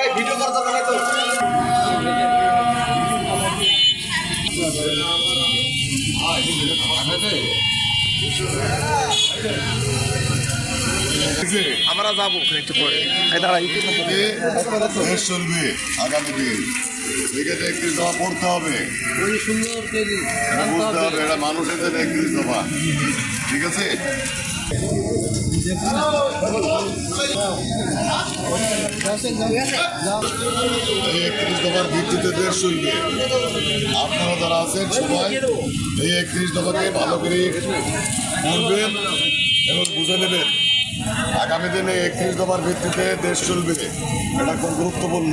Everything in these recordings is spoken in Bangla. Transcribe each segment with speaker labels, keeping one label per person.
Speaker 1: এই ভিডিও করতে হবে তো আমরা যাব। একটু পরে দাঁড়াই
Speaker 2: চলবে আগামী দিন। ক্রিকেটে একত্রিশ দফা পড়তে হবে। এটা বুঝতে হবে। এটা মানুষের জন্য একত্রিশ দফা। ঠিক আছে? এই একত্রিশ দফার ভিত্তিতে দেশ চলবে। আপনারা যারা আছেন সবাই এই একত্রিশ দফাকে ভালো করে বলবেন এবং বুঝে নেবেন। আগামী দিনে একত্রিশ দফার ভিত্তিতে দেশ চলবে। এটা খুব গুরুত্বপূর্ণ।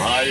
Speaker 2: ভাই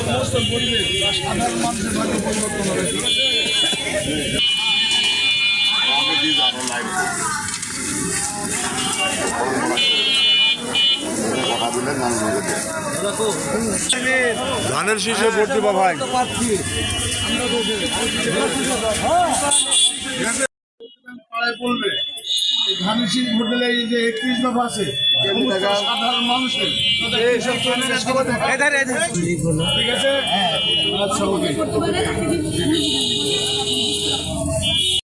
Speaker 1: সমস্ত পরিবেশ সাধারণ মানুষের পরিবর্তন হবে
Speaker 2: দেয়। ধানের শীষে ভাই
Speaker 1: পাড়ায় পড়বে এই ধানের শীষ ভোট এই যে একত্রিশ দফা আছে সাধারণ মানুষের ঠিক আছে? আচ্ছা ওকে।